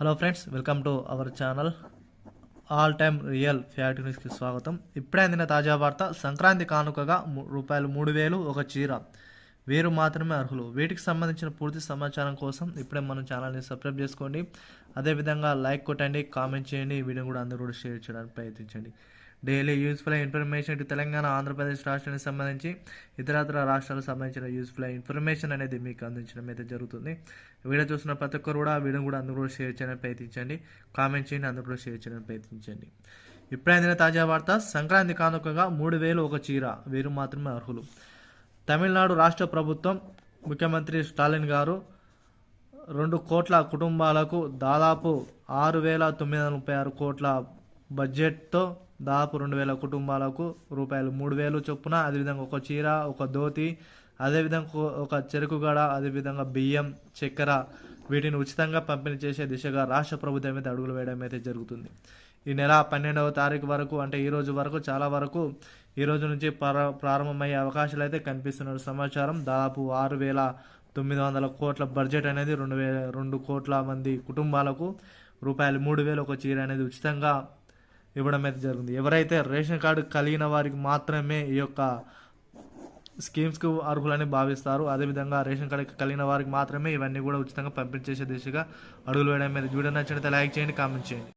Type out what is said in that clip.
Hello friends welcome to our channel all time real fact న్యూస్కి స్వాగతం. ఇప్పుడే అందిన తాజా వార్త సంక్రాంతి కానుకగా రూపాయలు మూడు వేలు ఒక చీర. వీరు మాత్రమే అర్హులు. వీటికి సంబంధించిన పూర్తి సమాచారం కోసం ఇప్పుడే మనం ఛానల్ని సబ్స్క్రైబ్ చేసుకోండి. అదేవిధంగా లైక్ కొట్టండి కామెంట్ చేయండి. వీడియో కూడా అందరూ కూడా షేర్ చేయడానికి ప్రయత్నించండి. డైలీ యూస్ఫుల్ ఇన్ఫర్మేషన్ ఇటు తెలంగాణ ఆంధ్రప్రదేశ్ రాష్ట్రానికి సంబంధించి ఇతరత్ర రాష్ట్రాలకు సంబంధించిన యూస్ఫుల్ ఇన్ఫర్మేషన్ అనేది మీకు అందించడం అయితే జరుగుతుంది. వీడియో చూసిన ప్రతి ఒక్కరు కూడా వీడియో కూడా అందరూ కూడా షేర్ చేయడానికి ప్రయత్నించండి. కామెంట్ చేయండి అందరూ కూడా షేర్ చేయడానికి ప్రయత్నించండి. ఇప్పుడే అందిన తాజా వార్త సంక్రాంతి కానుకగా మూడు వేలు ఒక చీర. వీరు మాత్రమే అర్హులు. తమిళనాడు రాష్ట్ర ప్రభుత్వం ముఖ్యమంత్రి స్టాలిన్ గారు రెండు కోట్ల కుటుంబాలకు దాదాపు ఆరు వేల తొమ్మిది వందల ముప్పై ఆరు కోట్ల బడ్జెట్తో దాదాపు రెండు వేల కుటుంబాలకు రూపాయలు మూడు వేలు చొప్పున అదేవిధంగా ఒక చీర ఒక ధోతి అదేవిధంగా ఒక- చెరుకుగడ చెరుకు గడ అదేవిధంగా బియ్యం చక్కెర వీటిని ఉచితంగా పంపిణీ చేసే దిశగా రాష్ట్ర ప్రభుత్వం అయితే అడుగులు వేయడం అయితే జరుగుతుంది. ఈ నెల పన్నెండవ తారీఖు వరకు అంటే ఈ రోజు వరకు చాలా వరకు ఈ రోజు నుంచి ప్రారంభమయ్యే అవకాశాలు అయితే కనిపిస్తున్న సమాచారం దాదాపు ఆరు వేల తొమ్మిది వందల కోట్ల బడ్జెట్ అనేది రెండు వేల రెండు కోట్ల మంది కుటుంబాలకు రూపాయలు మూడు వేలు ఒక చీర అనేది ఉచితంగా ఇవ్వడం అయితే జరిగింది. ఎవరైతే రేషన్ కార్డు కలిగిన వారికి మాత్రమే ఈ యొక్క స్కీమ్స్కు అర్హులని భావిస్తారు అదేవిధంగా రేషన్ కార్డు కలిగిన వారికి మాత్రమే ఇవన్నీ కూడా ఉచితంగా పంపిణీ చేసే దిశగా అడుగులు వేయడం మీద వీడియో నచ్చినట్లయితే లైక్ చేయండి కామెంట్ చేయండి.